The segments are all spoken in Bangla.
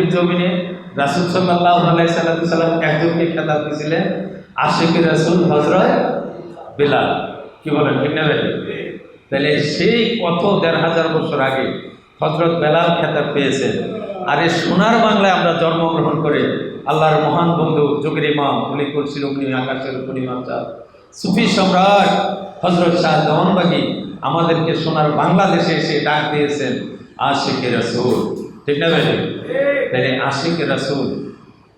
পৃথিবীর জমিনে রাসুল সাল্লাহ সাল্লাম একজনকে খেতাব দিয়েছিলেন আশেখ রাসুল হজরত বেলাল। কি বলেন, ঠিক না তাহলে সেই কত দেড় হাজার বছর আগে হজরত বেলাল খেতাব পেয়েছেন। আর এই সোনার বাংলায় আমরা জন্মগ্রহণ করে আল্লাহর মহান বন্ধু, যোগের ইমাম উলিকুল শিরুগ্নি আকাশের পরিমাণ চাঁদ সুফি সম্রাট হজরত শাহ দমনবাগি আমাদেরকে সোনার বাংলাদেশে এসে ডাক দিয়েছেন আশেখ রাসুল। ঠিক না বেলাল? তাহলে আশেখ রাসুল,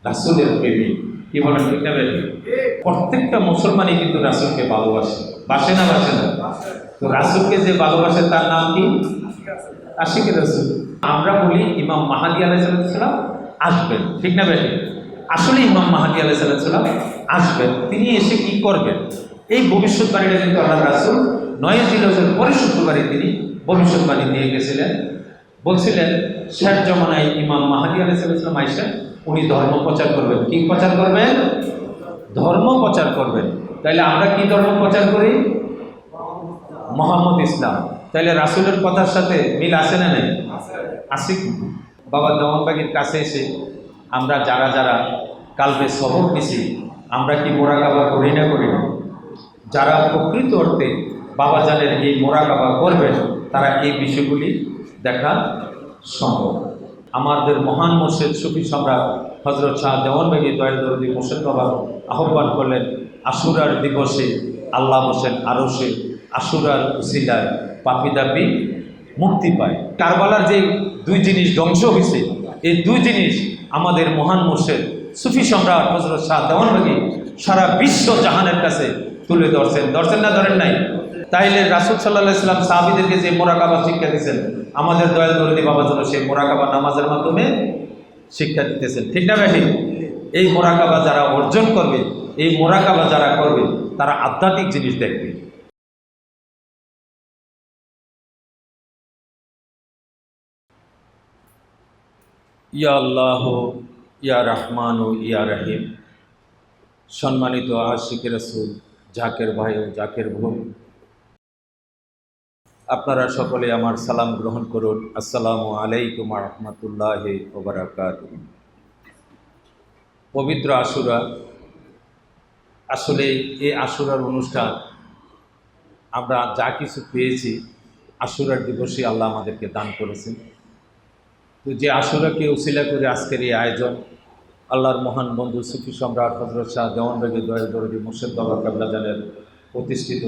রাসুলের প্রেমিক কি বলেন ঠিক না? প্রত্যেকটা মুসলমানই কিন্তু রাসুলকে ভালোবাসে। বাসে না বাসে না? তো রাসুলকে যে ভালোবাসে তার নাম কি? আশিক রাসুল। আমরা বলি ইমাম মাহাদি আলাইসাল্লাম আসবেন। ঠিক না বেশি আসলে ইমাম মাহাদি আলাইসাল্লাম আসবেন। তিনি এসে কি করবেন? এই ভবিষ্যৎবাণীটা কিন্তু আল্লাহ রাসুল নয় জিলসের পরে শুক্রবারে তিনি ভবিষ্যৎবাণী দিয়ে গেছিলেন। বলছিলেন, শেষ জমানায় ইমাম মাহাদি আলাইসাল্লাম আইসেন, উনি ধর্ম প্রচার করবেন। কি প্রচার করবেন? ধর্ম প্রচার করবেন। তাইলে আমরা কি ধর্ম প্রচার করি? মোহাম্মদ ইসলাম। তাইলে রাসুলের কথার সাথে মিল আছে না নেই? আসি বাবা দমনবাগির কাছে এসে আমরা যারা যারা কালবে সবক নিছি আমরা কি মোরাকাবা করি না করি না? যারা প্রকৃত অর্থে বাবা বাবাজানের এই মোরাকাবা করবেন, তারা এই বিষয়গুলি দেখা সম্ভব। আমাদের মহান মোর্শেদ সুফি সম্রাট হজরত শাহ দেওয়ানবাগি দয়ালদরদি মোর্শেদ বাবা আহ্বান করলেন, আশুরার দিবসে, আল্লাহ হোসেন আরসে আশুরার উসিলায় পাপি দাপি মুক্তি পায়। কারবালার যে দুই জিনিস ধ্বংস হয়েছে এই দুই জিনিস আমাদের মহান মোর্শেদ সুফি সম্রাট হজরত শাহ দেওয়ানবাগি সারা বিশ্ব জাহানের কাছে তুলে ধরছেন। ধরছেন না ধরেন নাই? তাইলে রাসুল সাল্লাহ ইসলাম সাহাবিদেরকে যে মোরাকাবা শিক্ষা দিয়েছেন, আমাদের দয়াল দরদি বাবা যেন সেই মোরাকাবা নামাজের মাধ্যমে শিক্ষা দিতেছেন। ঠিক না ভাই এই মোরাকাবা যারা অর্জন করবে, এই মোরাকাবা যারা করবে, তারা আধ্যাত্মিক জিনিস দেখবে। ইয়া আল্লাহ, ইয়া রহমান ও ইয়া রহিম। সম্মানিত আশিক রসুল, জাকের ভাই ও জাকের বোন আপনারা সকলে আমার সালাম গ্রহণ করুন। আসসালামু আলাইকুম রহমতুল্লাহ ওবরাকাত পবিত্র আশুরা, আসলে এই আশুরার অনুষ্ঠান, আমরা যা কিছু পেয়েছি, আশুরার দিবসে আল্লাহ আমাদেরকে দান করেছেন। তো যে আশুরাকে উসিলা করে আজকের এই আয়োজন, আল্লাহর মহান বন্ধু সুফি সম্রাট হজরত শাহ দেওয়ানবাগি দয়াল দরদি মুর্শেদ বাবা কাবলাজানের প্রতিষ্ঠিত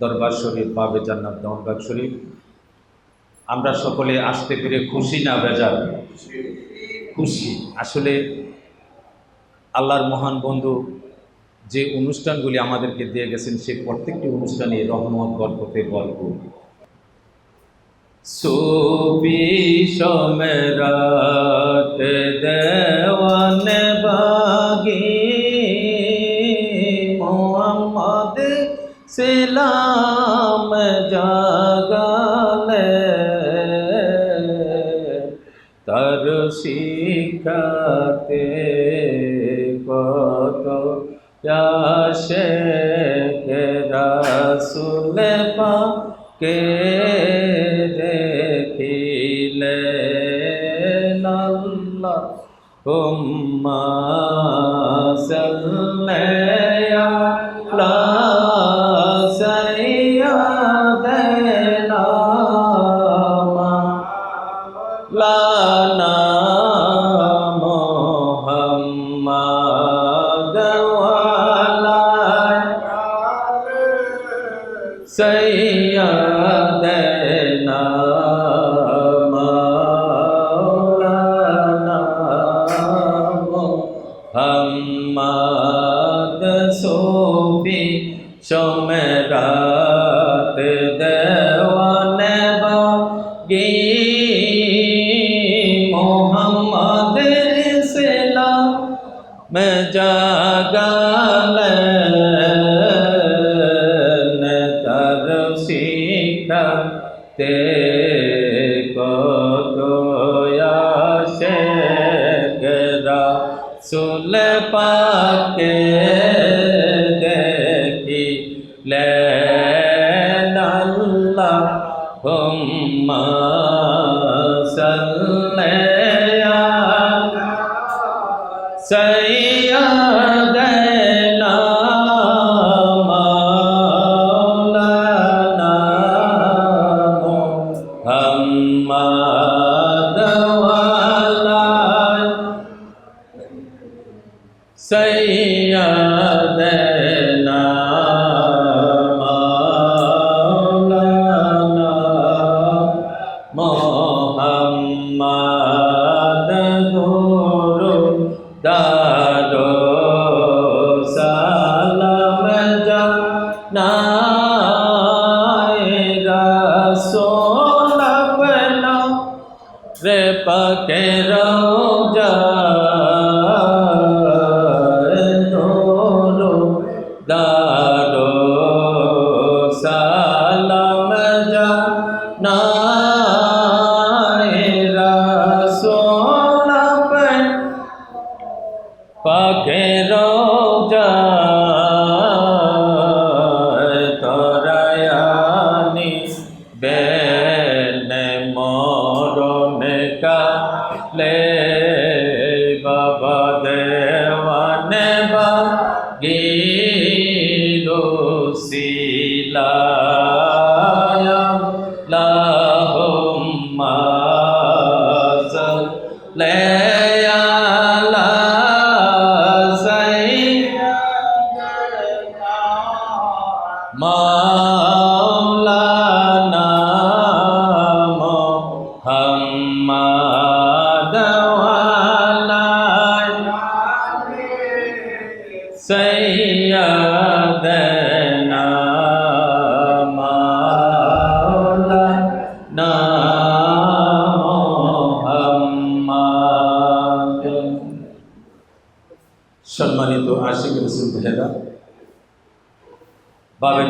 দরবার শরীফ, বাবে জান্নাত দেওয়ানবাগ শরীফ। আমরা সকলে আসতে পেরে খুশি না বেজার? খুশি। আসলে আল্লাহর মহান বন্ধু যে অনুষ্ঠানগুলি আমাদেরকে দিয়ে গেছেন সেই প্রত্যেকটি অনুষ্ঠানে রহমত গল্পতে গল্প সুবি সমরাত জাগালে তার শিখাতে কত আসে রাসুল পাকে দেখিলে? আল্লাহ হুম্মা সাল্লায়া اللهم صل على سيدنا পাকে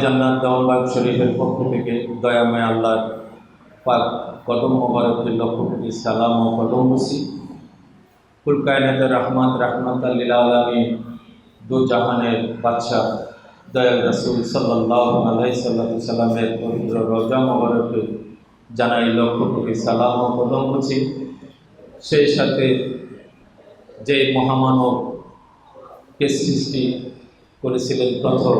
জান্নাত দেওয়াবাগ শরীফের পক্ষ থেকে দয়াময় আল্লাহ পাক কদম মোবারকের লক্ষ কোটি সালাম ও কদম বসি। কুল কায়নাত রহমান রহমত আল্লিল আলমী দু জাহানের বাদশাহ দয়াল রসুল সাল্লাহ আলাই সাল্লাহ সাল্লামের পবিত্র রজা মোবারকে জানাই লক্ষ কোটি সালাম ও কদম বসি। সেই সাথে যে মহামানব কে সৃষ্টি করেছিলেন প্রথম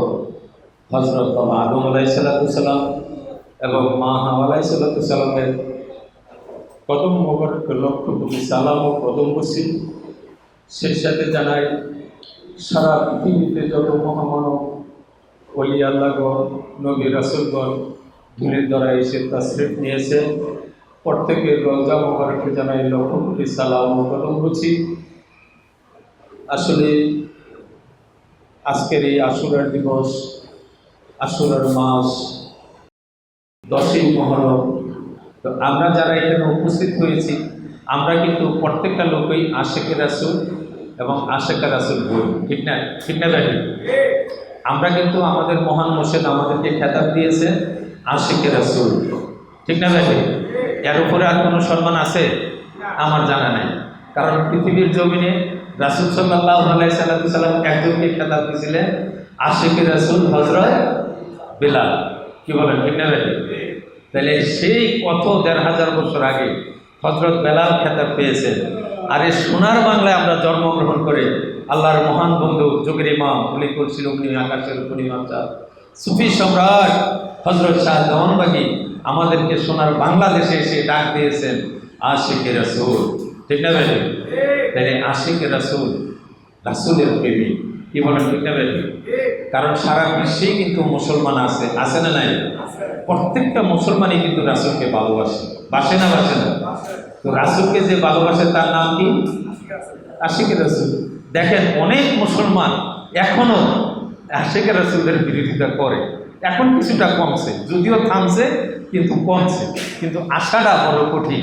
হজরত বাবা আদম আলাই সাল্লাম এবং মা হাওয়া আলাই সাল্লামের কদম মোবারক লক্ষ কোটি সালাম ও বসি সেই সাথে জানাই, সারা পৃথিবীতে যত মহামানব অলি আল্লাহগণ, নবী রাসুলগণ, ধুলির দ্বারা এসে তাশ্রিফ নিয়েছে। প্রত্যেকের রোজা মোবারককে জানাই লক্ষ কোটি সালাম ও বসি আসলে আজকের এই আশুরার দিবস আশুরার মাস দশই মহরম। তো আমরা যারা এখানে উপস্থিত হয়েছি, আমরা কিন্তু প্রত্যেকটা লোকই আশেকের রাসুল এবং আশেকা রাসুল বই ঠিক না? ঠিক না ভাই আমরা কিন্তু আমাদের মহান মোর্শেদ আমাদেরকে খেতাব দিয়েছে আশেকের রাসুল। ঠিক না ভাই এর উপরে আর কোনো সম্মান আছে? আমার জানা নেই। কারণ পৃথিবীর জমিনে রাসুল সাল্লাহ আলাই সাল্লাম একজনকে খেতাব দিয়েছিলেন আশেকের রাসুল হজরত বিলাল কি বলেন ঠিক না তাহলে সেই কত দেড় হাজার বছর আগে হজরত বেলাল খেতাব পেয়েছেন। আর এই সোনার বাংলায় আমরা জন্মগ্রহণ করে আল্লাহর মহান বন্ধু যুগের ইমাম করছিল উনি আকাশের পূর্ণিমা চাঁদ সুফি সম্রাট হজরত শাহ জাহানবাগি আমাদেরকে সোনার বাংলাদেশে এসে ডাক দিয়েছেন আশিকে রাসুল। ঠিক না ভাই তাহলে আশিকে রাসুল রাসুলের প্রেমী কি বলেন কারণ সারা বিশ্বেই কিন্তু মুসলমান আছে। আছে না নাই? প্রত্যেকটা মুসলমানই কিন্তু রাসুলকে ভালোবাসে। বাসে না বাসে না? তো রাসুলকে যে ভালোবাসে, তার নাম কি? আশিকে রাসুল। দেখেন, অনেক মুসলমান এখনও আশিকে রাসুলদের বিরোধিতা করে। এখন কিছুটা কমছে। যদিও থামছে, কিন্তু কমছে। কিন্তু আশাটা বড় কঠিন।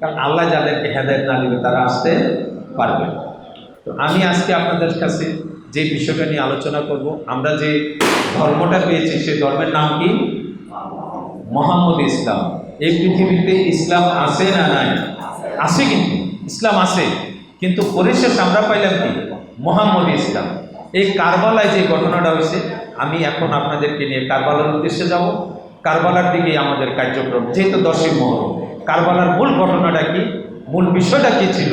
কারণ আল্লাহ যাদেরকে হেদায়ত না দিবে, তারা আসতে পারবে তো আমি আজকে আপনাদের কাছে যে বিষয়টা নিয়ে আলোচনা করব, আমরা যে ধর্মটা পেয়েছি সেই ধর্মের নাম কি? মোহাম্মদ ইসলাম। এই পৃথিবীতে ইসলাম আছে না নাই? আছে কিন্তু, ইসলাম আছে। কিন্তু পরিশেষ আমরা পাইলাম কি? মোহাম্মদ ইসলাম। এই কারবালায় যে ঘটনাটা হয়েছে, আমি এখন আপনাদেরকে নিয়ে কারবালার উদ্দেশ্যে যাব। কারবালার দিকে আমাদের কার্যক্রম, যেহেতু দশই মহরম কারবালার মূল ঘটনাটা কি? মূল বিষয়টা কি ছিল?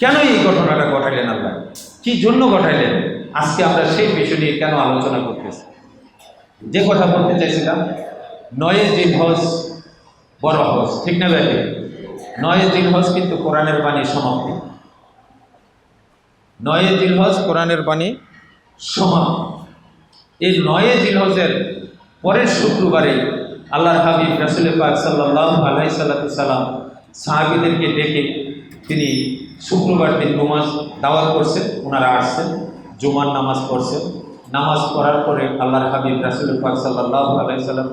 কেন এই ঘটনাটা ঘটালেন আল্লাহ? কি জন্য ঘটাইলেন আজকে আমরা সেই বিষয় নিয়ে কেন আলোচনা করতেছি? যে কথা বলতে চাইছিলাম, নয়ে জিল হজ বড় হজ, ঠিক না ব্যাটে নয়ে জিল হজ কিন্তু কোরআনের বাণী সমাপ্তি। নয়ে জিল হজ কোরআনের বাণী সমাপ্তি। এই নয়ে জিল হজের পরের শুক্রবারে আল্লাহ হাবিব রাসুল পাক সাল্লাহ আলাই সাল্লাম সাহাবিদেরকে ডেকে তিনি শুক্রবার দিন নমাজ দাওয়াত করছেন, ওনারা আসছেন। জুমার নামাজ পড়ছেন নামাজ পড়ার পরে আল্লাহর হাবিব রাসুল পাক সাল্লাহ আলাই সাল্লাম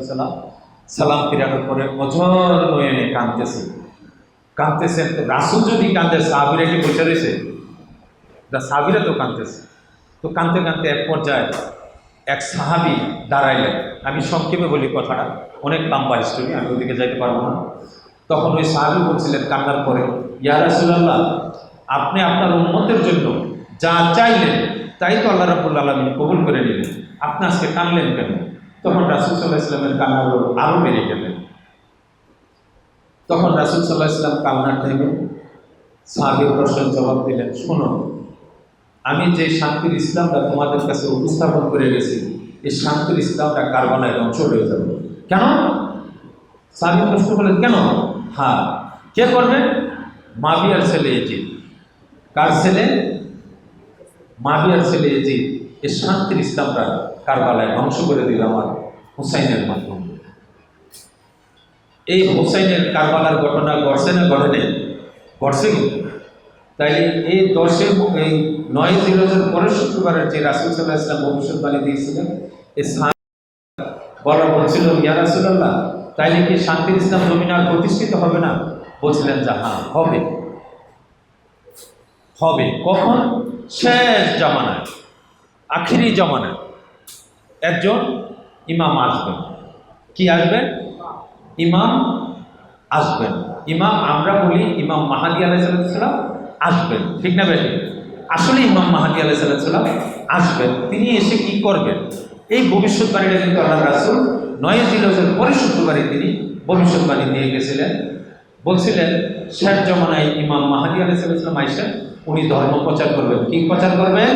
সালাম ফিরানোর পরে অঝর নয়নে কাঁদতেছে। কাঁদতেছেন রাসুল যদি কাঁদে, সাহাবিরা বসে রয়েছে? সাহাবিরা তো কাঁদতেছে। তো কাঁদতে কাঁদতে এক পর্যায়ে এক সাহাবি দাঁড়াইলেন। আমি সংক্ষেপে বলি কথাটা, অনেক লম্বা হিস্টোরি আমি ওদিকে যাইতে পারব না। তখন ওই সাহাবি বলছিলেন কান্নার পরে, ইয়া রাসুল্লাহ আপনি আপনার উন্মতের জন্য যা চাইলেন তাই তো আল্লাহ রাবুল আলমী কবুল করে নিলেন। আপনি আজকে কানলেন কেন? তখন রাসুল সাল্লাহ ইসলামের কান্নাগুলো আরও বেড়ে গেলেন তখন রাসুল সাল্লাহ ইসলাম কান্নার টাইমে সাহাবির প্রশ্নের জবাব দিলেন, শোনো, আমি যে শান্তির ইসলামটা তোমাদের কাছে উপস্থাপন করে গেছি, এই শান্তির ইসলামটা কারবালায় ধ্বংস হয়ে যাবে? কেন? সাহাবি প্রশ্ন করলেন, কেন? হ্যাঁ কে করবে? মাবিয়ার ছেলে এজিদ কার ছেলে? মাবিয়ার ছেলে যে এই শান্তির ইসলামটা কারবালায় ধ্বংস করে দিল আমার হুসাইনের মাধ্যমে। এই হুসাইনের কারবালার ঘটনা ঘটছে না ঘটেনি ঘটছে কিন্তু তাই এই দশে এই নয় জিরোজের পরের শুক্রবারের যে রাসুল সাল্লাহ ইসলাম ভবিষ্যৎবাণী দিয়েছিলেন এই বলা বলছিল, ইয়া রাসুল্লাহ তাইলে কি শান্তির ইসলাম জমিন আর প্রতিষ্ঠিত হবে না? বলছিলেন যে হ্যাঁ হবে। হবে। কখন? শেষ জামানায়, আখিরি জামানায় একজন ইমাম আসবেন। কি আসবেন? ইমাম আসবেন। ইমাম আমরা বলি ইমাম মাহাদি আলাইসালাম আসবেন। ঠিক না বেটি আসলে ইমাম মাহাদি আলাইসালাম আসবেন। তিনি এসে কি করবেন? এই ভবিষ্যৎবাণীটা কিন্তু আল্লাহ রাসুল নয় জিলসের পরে তিনি ভবিষ্যৎবাণী দিয়ে গেছিলেন। বলছিলেন, শেষ জমানায় ইমাম মাহাদি আলাইসালাম আইসেন। উনি ধর্ম প্রচার করবেন। কি প্রচার করবেন?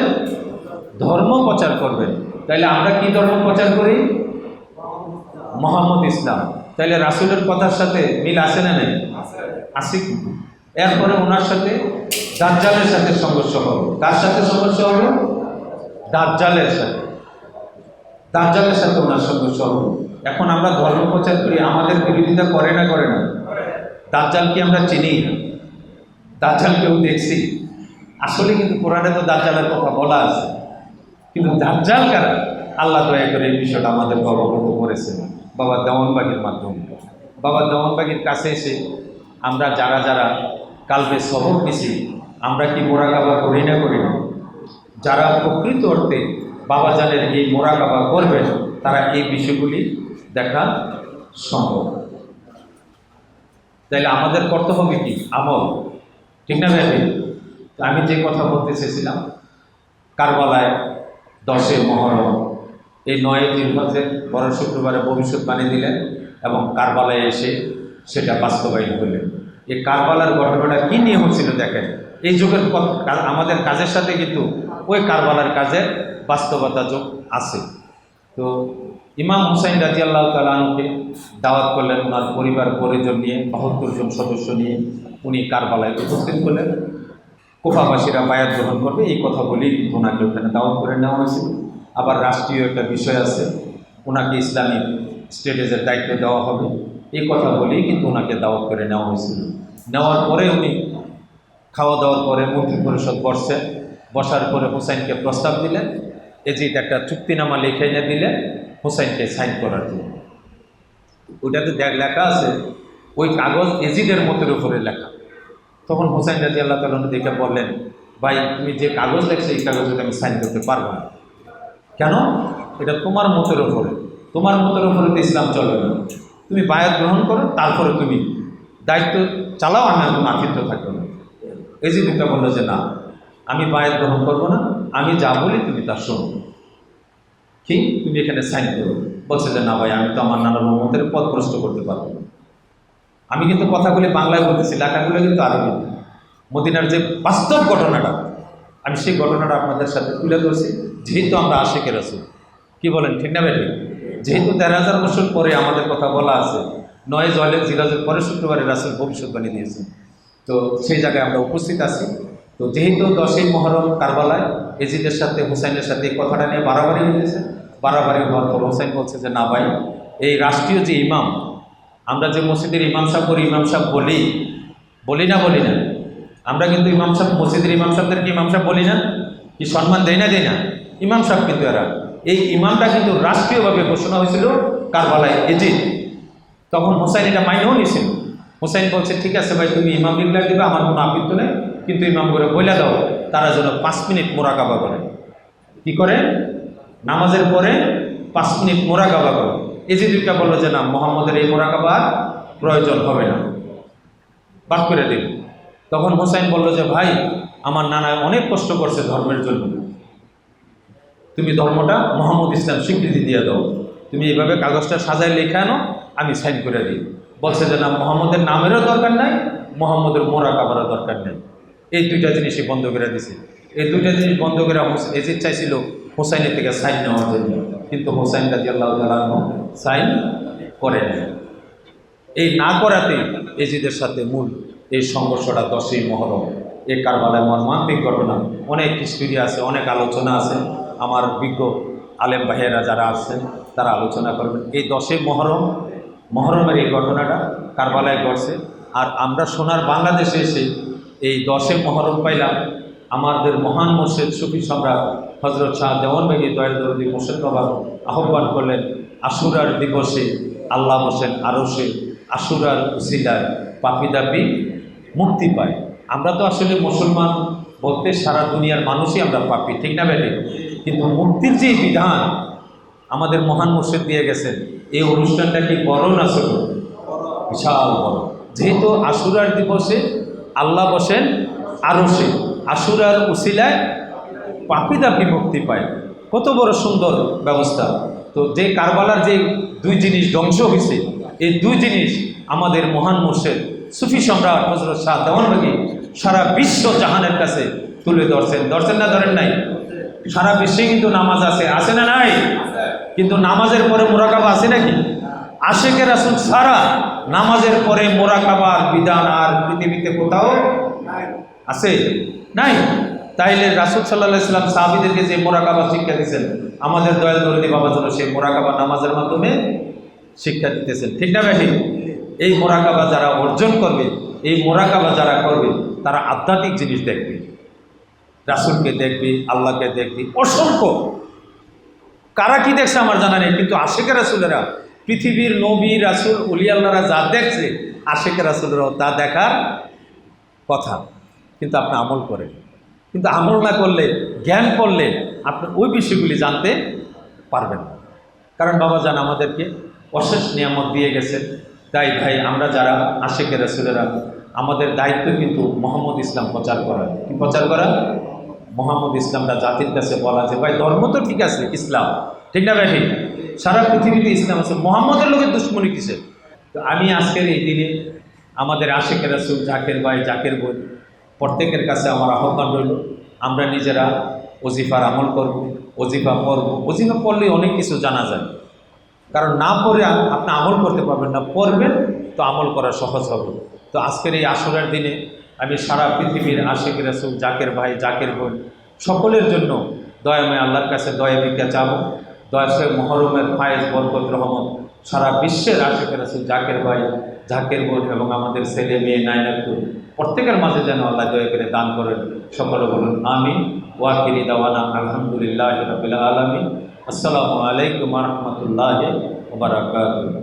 ধর্ম প্রচার করবেন। তাইলে আমরা কি ধর্ম প্রচার করি? মোহাম্মদ ইসলাম। তাইলে রাসুলের কথার সাথে মিল আছে না নেই? কিন্তু এরপরে ওনার সাথে দাজ্জালের সাথে সংঘর্ষ হবে। তার সাথে সংঘর্ষ হবে? দাজ্জালের সাথে। দাজ্জালের সাথে ওনার সংঘর্ষ হবে। এখন আমরা ধর্ম প্রচার করি, আমাদের বিরোধিতা করে না করে না? দাজ্জালকে আমরা চিনি? দাজ্জালকেও দেখছি। আসলে কিন্তু কোরআনে তো দাজ্জালের কথা বলা আছে। কিন্তু দাজ্জাল কারা আল্লাহ দয়া করে এই বিষয়টা আমাদের অবগত করেছেন। বাবা দেওয়ানবাগির মাধ্যমে। বাবা দেওয়ানবাগির কাছে এসে আমরা যারা যারা কালবে সবক নিছি আমরা কি মোরাকাবা করি না করি না? যারা প্রকৃত অর্থে বাবাজানের এই মোরাকাবা করবেন, তারা এই বিষয়গুলি দেখা সম্ভব। তাইলে আমাদের কর্তব্য কি? আমল। ঠিক না ভাই? আমি যে কথা বলতে চেয়েছিলাম, কারবালায় দশে মহরম, এই নয় জিলহজের বড় শুক্রবারে ভবিষ্যৎবাণী দিলেন এবং কারবালায় এসে সেটা বাস্তবায়ন করলেন। এই কারবালার ঘটনাটা কী নিয়ে হচ্ছিল দেখেন? এই যুগের আমাদের কাজের সাথে কিন্তু ওই কারবালার কাজের বাস্তবতা যোগ আছে। তো ইমাম হুসাইন রাজি আল্লাহ তালকে দাওয়াত করলেন, ওনার পরিবার, পরিজন নিয়ে, বাহাত্তর জন সদস্য নিয়ে উনি কারবালায় উপস্থিত করলেন। কোফাবাসীরা বায়াত গ্রহণ করবে, এই কথা বলেই কিন্তু ওনাকে ওখানে দাওয়াত করে নেওয়া হয়েছিল। আবার রাষ্ট্রীয় একটা বিষয় আছে, ওনাকে ইসলামিক স্টেটাসের দায়িত্ব দেওয়া হবে। এই কথা বলেই কিন্তু ওনাকে দাওয়াত করে নেওয়া হয়েছিল। নেওয়ার পরে উনি খাওয়া দাওয়ার পরে মন্ত্রী পরিষদ বসছেন। বসার পরে হুসাইনকে প্রস্তাব দিলেন। এজিদ একটা চুক্তিনামা লিখে এনে দিলেন, হুসাইনকে সাইন করার জন্য। ওইটাতে দেখ লেখা আছে, ওই কাগজ এজিদের মতের উপরে লেখা। তখন হোসেন রাজি আল্লাহ তালন দেখে বললেন, ভাই, তুমি যে কাগজ লেখছো এই কাগজে আমি সাইন করতে পারব না। কেন? এটা তোমার মতের ওপরে তোমার মতের ওপরে তো ইসলাম চলবে না। তুমি বায়াত গ্রহণ করো, তারপরে তুমি দায়িত্ব চালাও আমি এখন আফিত্ব থাকবে না। এজিদিটা বলল যে, না, আমি বায়াত গ্রহণ করব না, আমি যা বলি তুমি তা শোনো। কি? তুমি এখানে সাইন করো? বলছে যে, না ভাই, আমি তো আমার নানার মতের পথ প্রশ্ন করতে পারব না। আমি কিন্তু কথাগুলি বাংলায় বলতেছি লেখাগুলো কিন্তু আরবি। মদিনার যে বাস্তব ঘটনাটা, আমি সেই ঘটনাটা আপনাদের সাথে তুলে ধরছি, যেহেতু আমরা আশেকে রাসুল। কি বলেন, ঠিক না বেটি যেহেতু তেরো হাজার বছর পরে আমাদের কথা বলা আছে, নয় জলে জিরাজের পরে শুক্রবারে রাসুল ভবিষ্যৎবাণী দিয়েছেন। তো সেই জায়গায় আমরা উপস্থিত আছি। তো যেহেতু দশই মহরম কারবালায়, এজিদের সাথে, হুসাইনের সাথে এই কথাটা নিয়ে বাড়াবাড়ি হয়েছে বাড়াবাড়ি হওয়ার পর হুসাইন বলছে যে, না ভাই, এই রাষ্ট্রীয় যে ইমাম আমরা যে মসজিদের ইমাম সাহেব করি ইমাম সাহেব বলি বলি না বলি না। আমরা কিন্তু ইমাম সাহেব, মসজিদের ইমাম সাহেবদেরকে ইমাম সাহেব বলি না, কি সম্মান দেয় না দেয় না। ইমাম সাহেব কিন্তু এরা। এই ইমামটা কিন্তু রাষ্ট্রীয়ভাবে ঘোষণা হয়েছিল কারবালায় এজিদ। তখন হোসাইন এটা মাইনেও নিয়েছিল। হোসাইন বলছে, ঠিক আছে ভাই, তুমি ইমাম ডিক্লার দিবে, আমার কোনো আপত্তি নেই। কিন্তু ইমাম করে বইলা দাও, তারা যেন পাঁচ মিনিট মোরাকাবা করে। কি করে? নামাজের পরে পাঁচ মিনিট মোরাকাবা করে। দুইটা বলল যে, না, মোহাম্মদের এই মোরাকাবার প্রয়োজন হবে না। বাদ করে দিল। তখন হোসাইন বলল যে, ভাই, আমার নানা অনেক কষ্ট করছে ধর্মের জন্য। তুমি ধর্মটা মোহাম্মদ ইসলাম স্বীকৃতি দিয়ে দাও। তুমি এইভাবে কাগজটা সাজায় লেখে আনো, আমি সাইন করে দিই। বলছে যে, না, মোহাম্মদের নামেরও দরকার নাই, মোহাম্মদের মোরা কাবারও দরকার নেই। এই দুইটা জিনিসই বন্ধ করে দিছে। এই দুইটা জিনিস বন্ধ করে এজিদ চাইছিল হোসাইনের থেকে সাইন নেওয়ার জন্য। কিন্তু হোসাইন রাজি আল্লাহ সাইন করে নেয় এই না করাতেই এজিদের সাথে মূল এই সংঘর্ষটা দশই মহরম। এই কারবালায় মর্মান্তিক ঘটনা, অনেক হিস্টোরি আছে, অনেক আলোচনা আছে। আমার বিজ্ঞ আলেম ভাইয়েরা যারা আসছেন তারা আলোচনা করবেন। এই দশই মহরম, মহরমের এই ঘটনাটা কারবালায় ঘটছে। আর আমরা সোনার বাংলাদেশে এসে এই দশে মহরম পাইলাম। আমাদের মহান মোর্শেদ সুফি সম্রাট হজরত শাহ দেওয়ানবেগী দয়াল দরদি মোর্শেদ বাবা আহ্বান করলেন, আশুরার দিবসে আল্লাহ হোসেন আরসে আশুরার উসিলায় পাপি দাপি মুক্তি পায়। আমরা তো আসলে মুসলমান বলতে সারা দুনিয়ার মানুষই আমরা পাপি, ঠিক না বেটে? কিন্তু মুক্তির যে বিধান আমাদের মহান মুর্শিদ দিয়ে গেছেন, এই অনুষ্ঠানটা কি বড় না ছোট? বিশাল বড়। যেহেতু আশুরার দিবসে আল্লাহ বসেন আরসে আশুরার উসিলায় পাপি দাপি মুক্তি পায়। কত বড় সুন্দর ব্যবস্থা। তো যে কারবালার যে দুই জিনিস ধ্বংস হয়েছে এই দুই জিনিস আমাদের মহান মুর্শেদ সুফি সম্রাট হজরত শাহ দেওয়ানবাগি সারা বিশ্ব জাহানের কাছে তুলে ধরছেন। ধরছেন না ধরেন নাই? সারা বিশ্বে কিন্তু নামাজ আছে। আছে না নাই? কিন্তু নামাজের পরে মোরাকাবা আছে নাকি? আশেকের আসুন সারা নামাজের পরে মোরাকাবার বিধান আর পৃথিবীতে কোথাও আছে? নাই? তাইলে রাসুল সাল্লাহ ইসলাম সাহাবিদেরকে যে মোরাকাবা শিক্ষা দিয়েছেন, আমাদের দয়াল দরদি বাবা যেন সেই মোরাকাবা নামাজের মাধ্যমে শিক্ষা দিতেছেন। ঠিক না ব্যাটি? এই মোরাকাবা যারা অর্জন করবে, এই মোরাকাবা যারা করবে, তারা আধ্যাত্মিক জিনিস দেখবে। রাসুলকে দেখবে, আল্লাহকে দেখবে। অসংখ্য। কারা কি দেখছে আমার জানা নেই, কিন্তু আশেকের রাসুলেরা, পৃথিবীর নবী, রাসুল উলি আল্লাহরা যা দেখছে আশেকের রাসুলেরাও তা দেখার কথা। কিন্তু আপনি আমল করেন। কিন্তু আমল না করলে, জ্ঞান করলে আপনি ওই বিষয়গুলি জানতে পারবেন না। কারণ বাবা যান আমাদেরকে অশেষ নিয়ামত দিয়ে গেছেন। তাই ভাই, আমরা যারা আশেকের রাসুলেরা, আমাদের দায়িত্ব কিন্তু মোহাম্মদ ইসলাম প্রচার করা কি প্রচার করা মোহাম্মদ ইসলামটা জাতির কাছে বলা যে, ভাই, ধর্ম তো ঠিক আছে, ইসলাম। ঠিক না ভাই? সারা পৃথিবীতে ইসলাম আছে, মোহাম্মদের লোকের দুশ্মনী কিসের? তো আমি আজকের এই দিনে আমাদের আশেকের রাসুল জাকের ভাই, জাকের বোন প্রত্যেকের কাছে আমার আহ্বান রইল, আমরা নিজেরা ওজিফার আমল করব, ওজিফা পড়ব। ওজিফা পড়লে অনেক কিছু জানা যায়। কারণ না পড়ে আপনি আমল করতে পারবেন না, পড়বেন তো আমল করা সহজ হবে। তো আজকের এই আসরের দিনে আমি সারা পৃথিবীর আশেক রাসুল, জাকের ভাই, জাকের বোন সকলের জন্য দয়াময় আল্লাহর কাছে দয়া ভিক্ষা চাবো। দয়া সে মহরমের ফায়েজ, বরকত, রহমত সারা বিশ্বের আশেক রাসুল, জাকের ভাই, জাকের বোন এবং আমাদের ছেলে মেয়ে নায়নাতুর প্রত্যেকের মাঝে যেন আল্লাহ দয়া করে দান করেন। সকলে বলুন আমি ওয়াকিরি দাওয়ানা আলহামদুলিল্লাহ রবিল আলমী আসসালামু আলাইকুম রহমতুল্লাহ ওবরাকাতুহ